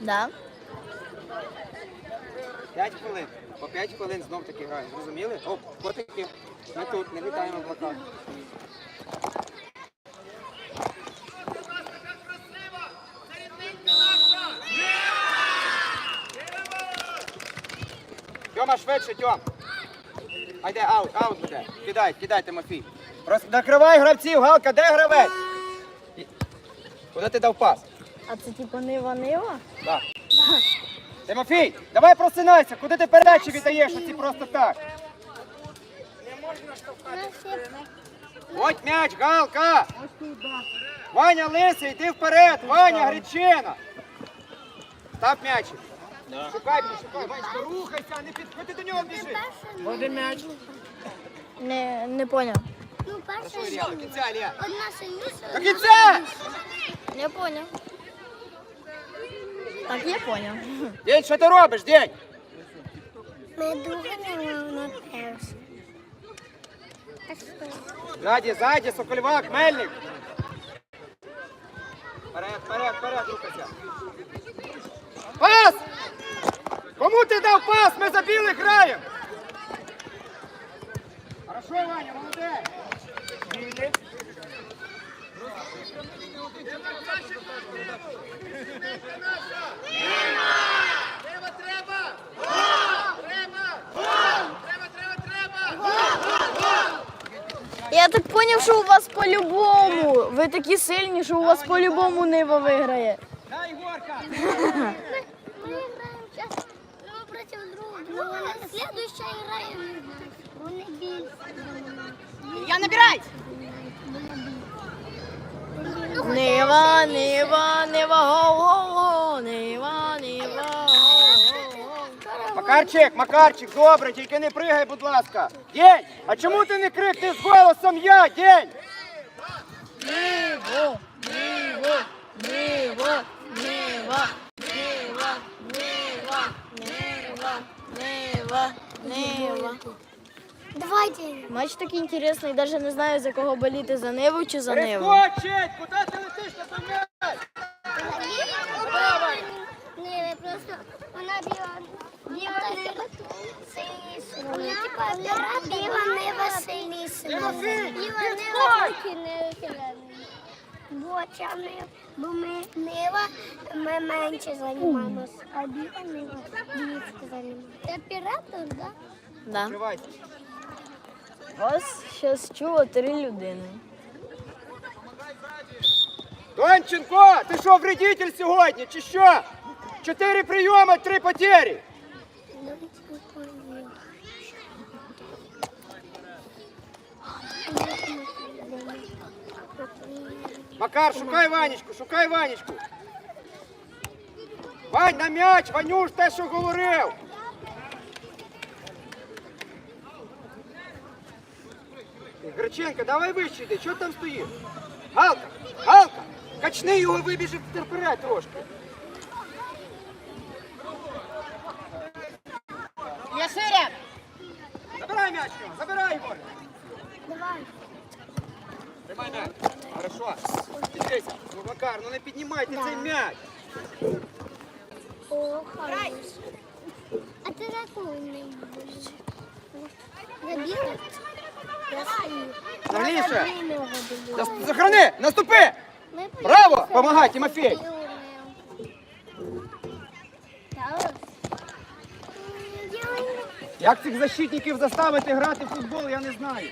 Да. 5 хвилин. По 5 хвилин знов таки граємо. Зрозуміли? О, котики. Ми тут, не літаємо в облаках. Тьома, швидше, Тьом. Айде, аут, аут буде. Кидай, кидай, Тимофій. Роз... Накривай гравців, Галка, де гравець? Куди ти дав пас? А це типу нива-нива? Так. Тимофій, давай просинайся, куди ти передачі віддаєш оці просто так? Не можна штовхати. От м'яч, Галка! Ваня Лисий, йди вперед! Ваня Гречина! Став м'ячик. Шукай, шукай, Ванечка, рухайся, не підходи до нього біжи. Води м'яч. Не, не поняв. Ну, перша до кінця, Ілля. одна сильніша. До кінця! Не поняв. Так, я поняв. День, що ти робиш, День? Ми не на перша. Ззаді, ззаді, Сокольвак, Мельник. Вперед, вперед, вперед, рухайся. Пас! Кому ти дав пас? Ми за білих граємо. Хорошо, Ваня, молодець. Білі. Я так поняв, що у вас по-любому. Ви такі сильні, що у вас по-любому нива виграє. Дай, Ігорка. Мы играем сейчас друг против друга. А я не. Вони більше. Я набирай! Нива, нива, нива, нива, нива. Макарчик, Макарчик, добре, тільки не пригай, будь ласка. День, а чому ти не крикни з голосом я, День? Ниво, ниво, ниво, нива, нива, нива, нива, нива, нива. Давайте. Матч такий інтересний, навіть не знаю, за кого боліти, за Ниву чи за Ниву. Перескочить! Куди ти летиш на м'яч? Не, просто вона біла. Біла не сильніша. Вона типа біла Біла не не Бо бо ми нива, ми менше займаємося, а біла нива більше. Ти оператор, так? Да. Вас зараз чуло три людини. Донченко, ти що, вредитель сьогодні, чи що? Чотири прийоми, три потері. Макар, шукай Ванечку, шукай Ванечку. Вань, на м'яч, Ванюш, те, що говорив. Греченко, давай вище йди, що там стоїш? Галка, Галка, качни його, вибіжи вперед трошки. Я ширя! Забирай м'яч, його, забирай його. Давай. Тримай м'яч. Хорошо. Дивися, ну Макар, ну не піднімайте цей м'яч. О, хорош. А ти за кого не будеш? Забіла? Я стою. Нагліше. Я за нього буду. Зас- Захорони, наступи. Ми Браво! поїдемо. Помагай, Тимофій. Так. Делай. Як цих защитників заставити грати в футбол, я не знаю.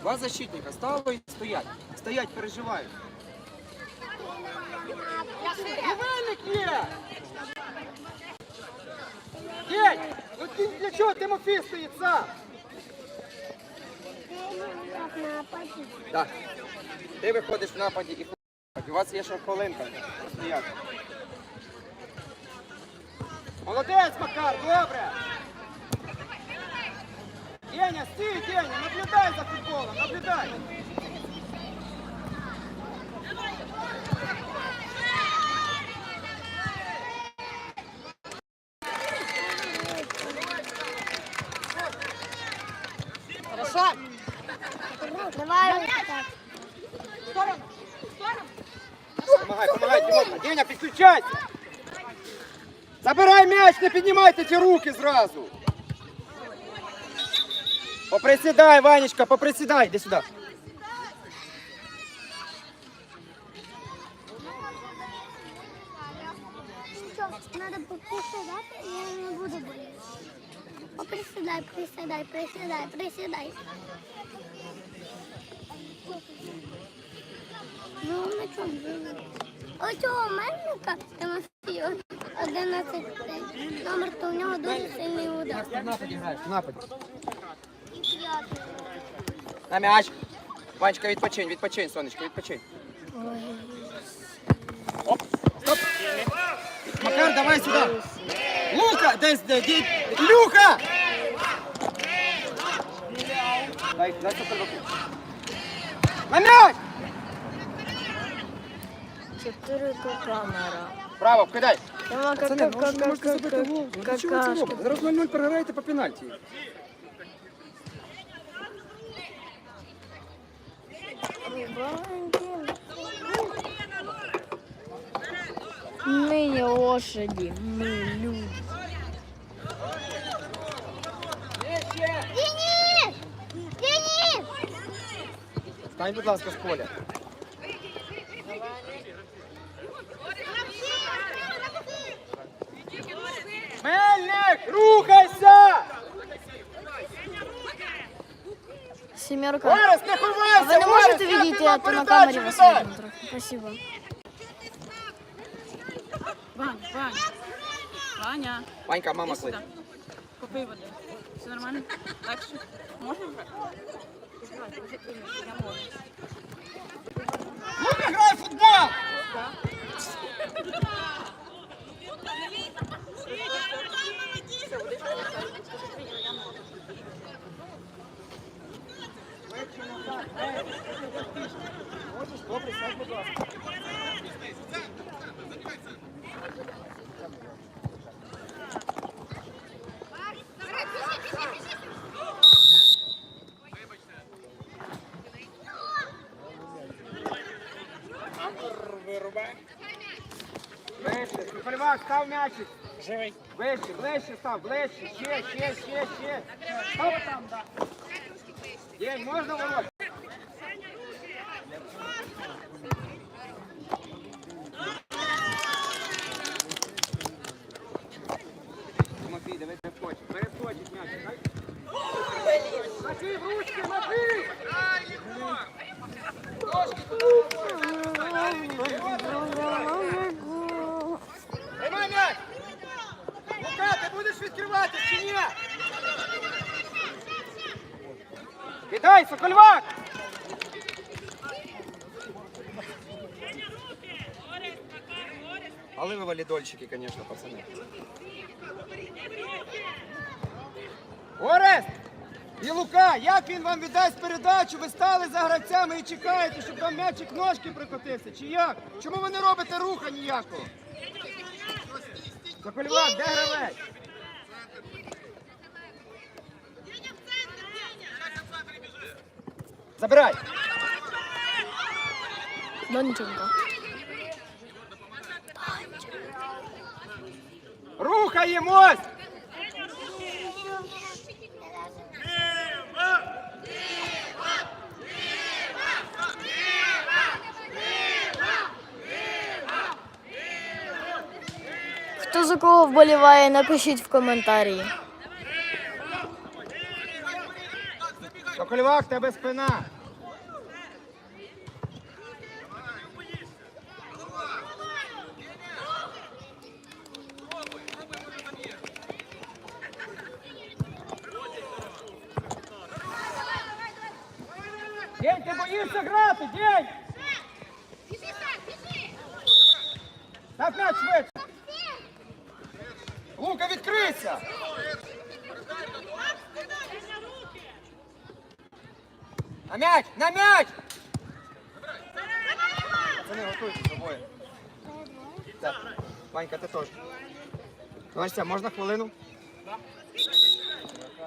Два защитника стали і стоять. Стоять, переживають. Іваник є! День! Ну ти для чого Тимофій стоїть сам? Так. Ти виходиш в нападі і У вас є ще хвилинка. Стояти. Молодець, Макар, добре. Деня, стій, Деня, наблюдай за футболом, наблюдай. Давай. Так. Помагай, помагай, Тимоха. Деня, підключайся. Забирай не піднімайте ці руки зразу. Поприсідай, Ванечка, поприсідай. Іди сюди. Що, треба поприсідати, я не буду боліти. Поприсідай, присідай, присідай, присідай. Ну, на чому живе? Оцього мельника 11 номер, то у нього дуже сильний удар. В нападі граєш, в нападі. І п'ятий. На м'яч. Ванечка, відпочинь, відпочинь, сонечко, відпочинь. Оп, стоп. Макар, давай сюди. Лука, десь, де, де, Люха! Дай, дай супер На м'яч! Чотири камера. Право, кидай. Тема Пацани, ну, ви можете забити гол. Ну, для чого ви це какашка. робите? Зараз 0-0 переграєте по пенальті. Ми не лошаді, ми люди. Денис! Денис! Стань, будь ласка, з поля. Мельник, рухайся! Сімерка. Орес, не А ховайся! ви не можете Орес, як відійти, ти на а то на передачу камері вас віддай? видно трохи. Спасибо. Вань, Вань, Ваня, Ванька, мама іди сюди. кличе. Попий води. Все нормально? Так що можеш брати? Я можу. Ну, не грай в футбол! Добре, сядь, будь ласка. Вище, Сухольвак, став м'ячик. Живий. Ближче, ближче став, ближче, ще, ще, ще, ще. Стоп там, да. Є, можна ворот? Тимофій, давай перескочить. Перескочить м'ячик, так? Матвій, в ручки, Матвій! Тримай м'яч! Лука, ти будеш відкривати чи ні? Кидай, Сокольвак! Але ви валідольщики, звісно, пацани. Орест! І Лука, як він вам віддасть передачу? Ви стали за гравцями і чекаєте, щоб вам м'ячик ножки прикотився, чи як? Чому ви не робите руха ніякого? Сокольвак, де гравець? Забирай! Донченко. Рухаємось! Хто за кого вболіває, напишіть в коментарі. Сокольвак, в тебе спина. День, ти боїшся грати, день! Так м'яч швидше! Лука, відкрийся! На м'яч! На м'яч! Це не готуйся з тобою. Так. Ванька, ти теж. Вася, можна хвилину?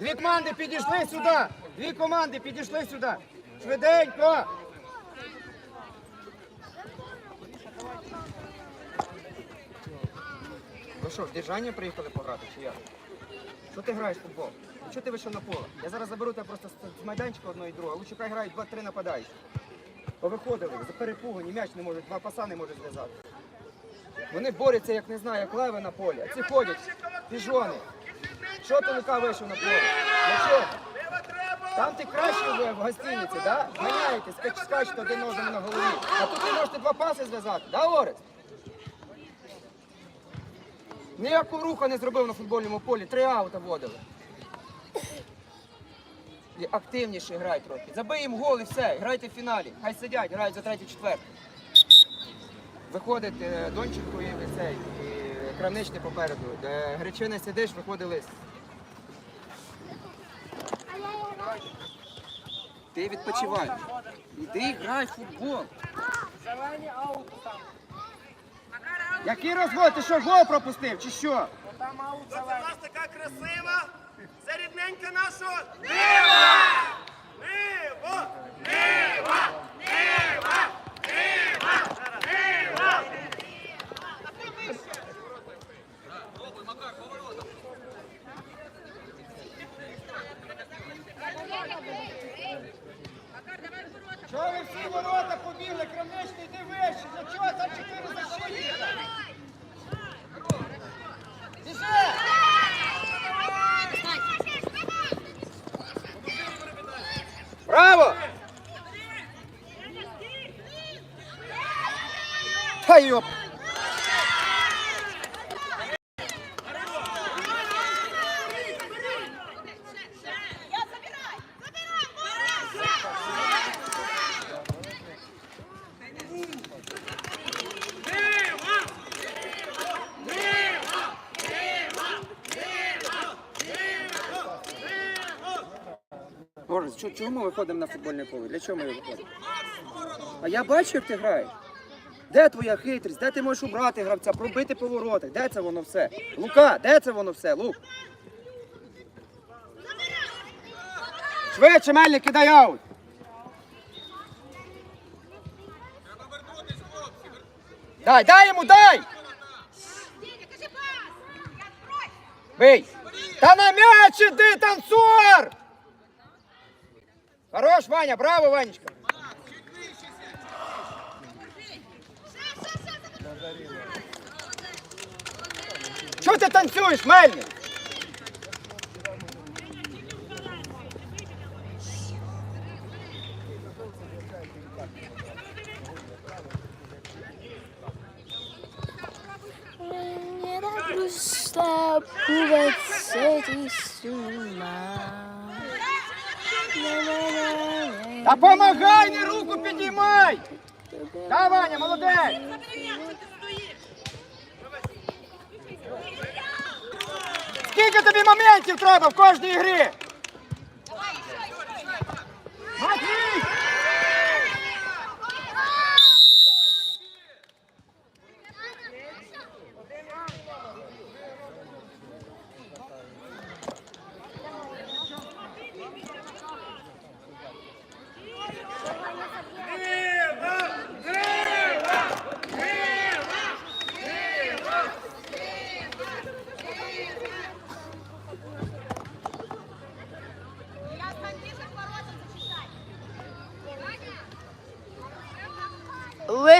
Дві команди підійшли сюди! Дві команди підійшли сюди! Швиденько! Ви що, в держання приїхали пограти чи як? Що ти граєш в футбол? Чого ти вийшов на поле? Я зараз заберу тебе просто з- майданчика одного і другого. Лучше хай грають два-три нападаючі. Повиходили, перепугані, м'яч не можуть, два паса не можуть зв'язати. Вони борються, як не знаю, як леви на полі. А ці ходять, піжони. Що ти Лука вийшов на поле? Для чого? Там ти краще в, гостиниці, да? Ганяєте, скач, скачете один одному на голові. А тут ви можете два паси зв'язати, да, Орес? Ніякого руху не зробив на футбольному полі, три аута вводили. І активніше грай трохи. Забий їм гол і все, грайте в фіналі. Хай сидять, грають за третю, четверту. Виходить е, Донченко і цей, і крамничний попереду. Де Гречини сидиш, виходить лист. Ти відпочиваєш. Іди грай в футбол. Який розвод? Ти що, гол пропустив, чи що? Це в нас така красива, це рідненька наша Нива! Нива! Нива! Нива! Нива! Нива! Чого ви всі ворота побігли? Крамничний, йди вище. Для чого там чотири защитника? Біжи! Браво! Та йоп! Борис, чо- чого ми виходимо на футбольне поле? Для чого ми виходимо? А я бачу, як ти граєш. Де твоя хитрість? Де ти можеш убрати гравця, пробити повороти? Де це воно все? Лука, де це воно все? Лук? Швидше, Мельник, кидай аут. Дай, дай йому, дай! Бий! Та на м'яч іди, танцор! Хорош, Ваня, браво, Ванечка. Чого ти танцюєш, Мельник? Не так просто поветься з ума. Та помагай, не руку підіймай! Да, Ваня, молодець! Скільки тобі моментів треба в кожній грі?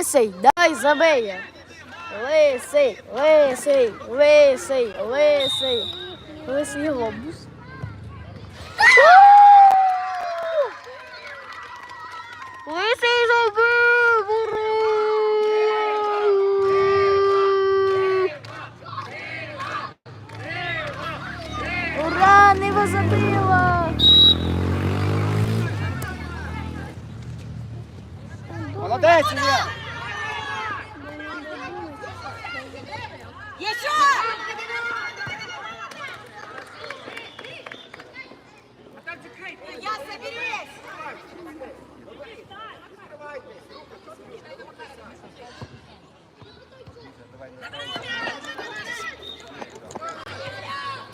Лисий, дай забиє. Лисий, лисий, лисий, лисий. Лисий глобус. Лисий забив! Ура! Ура, Нива забила! Молодець, Ілля!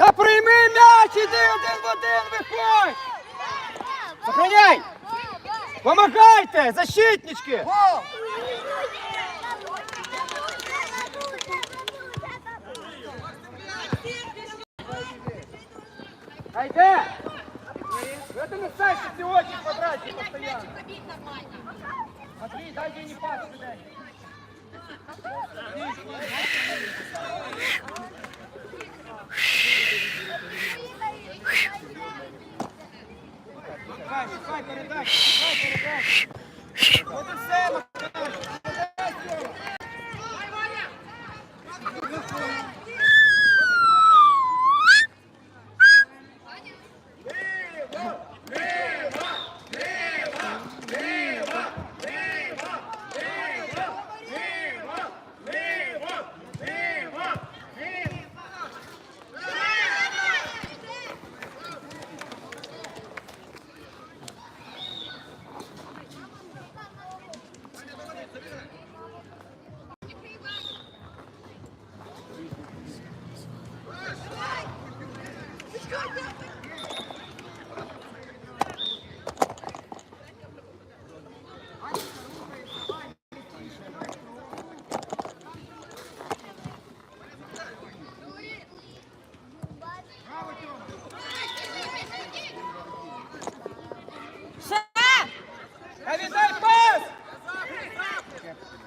Та прийми м'яч, іди один в один виходь! Сохраняй! Помагайте! Защитнички! Айде! В ну, этом и Саша сегодня в квадрате постоянно. Матвей, дай ей не пас. От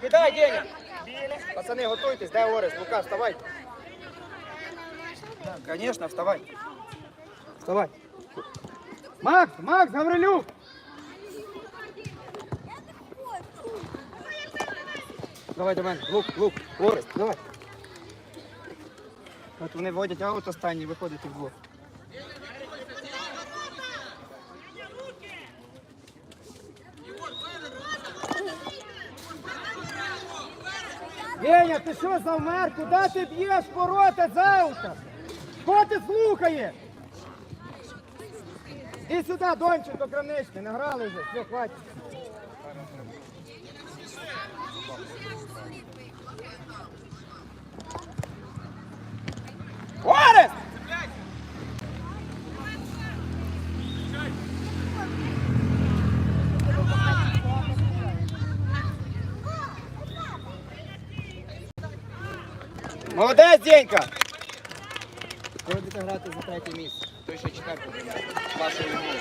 Кидай, Деня! Пацани, готуйтесь, дай Орес, Лука, вставай. Конечно, вставай. Вставай. Макс, Макс, Гаврилюк! Давай мене, Лук, Лук, Орес, давай. От вони водять аут останній, виходить в блок. Веня, ти що завмер? Куди ти б'єш ворота завтра? Хто ти слухає? І сюди, Донченко, Крамничний, награли вже, все, хватить. Орес! Молодець, Денька! Ви будете грати за третє місце. Той ще четвертий. Вашої умови.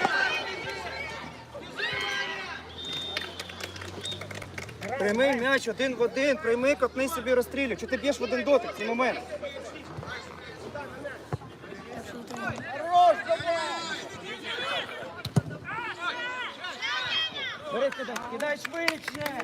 Прямий м'яч один в один, прийми, котни собі розстрілюй. Чи ти б'єш в один дотик в цей момент? Кидай швидше!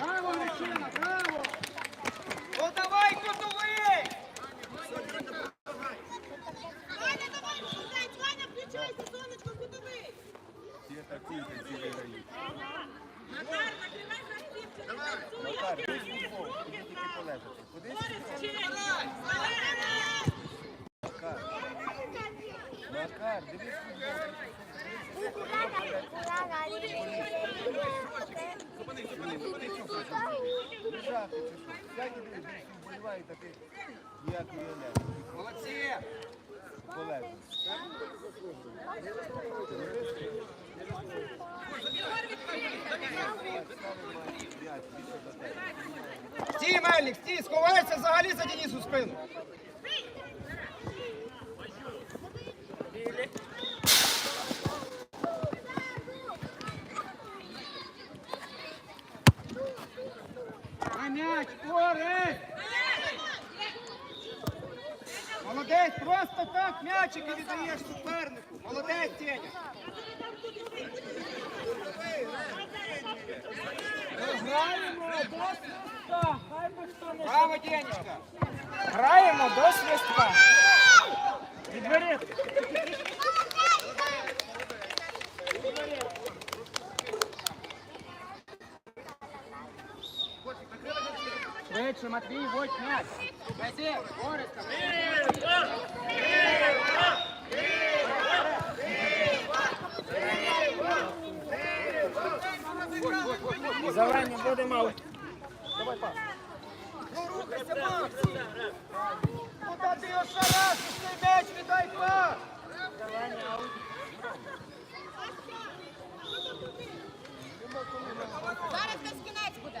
Браво, Мужчина, браво! Ну давай, кутовий! Ваня, давай, молодець, Ваня, включайся, сонечко, кутовий. Назар, накривай за стінку, Борис, ще грай. Молодці! Стій, Мельник, стій, сховайся взагалі за Денису спину. На м'яч, Орес! Молодець, просто так м'ячики віддаєш супернику. Молодець, Теня. Граємо до свистка. Хай би хто не Браво, Денечка. граємо до свистка. Відбери. Швидше, Матвій, водь м'яч. Вези, Ореска. Завдання буде мав. Ну рухайся, Макс! Куда ти його шараш? Цей м'яч віддай пас! Зараз без кінець буде.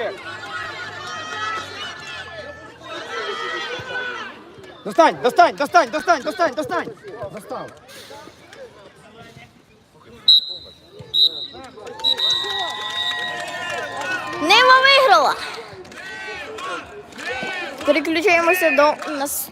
Макарчик! Достань, достань, достань, достань, достань, достань! Достав. Нема виграла. Переключаємося до нас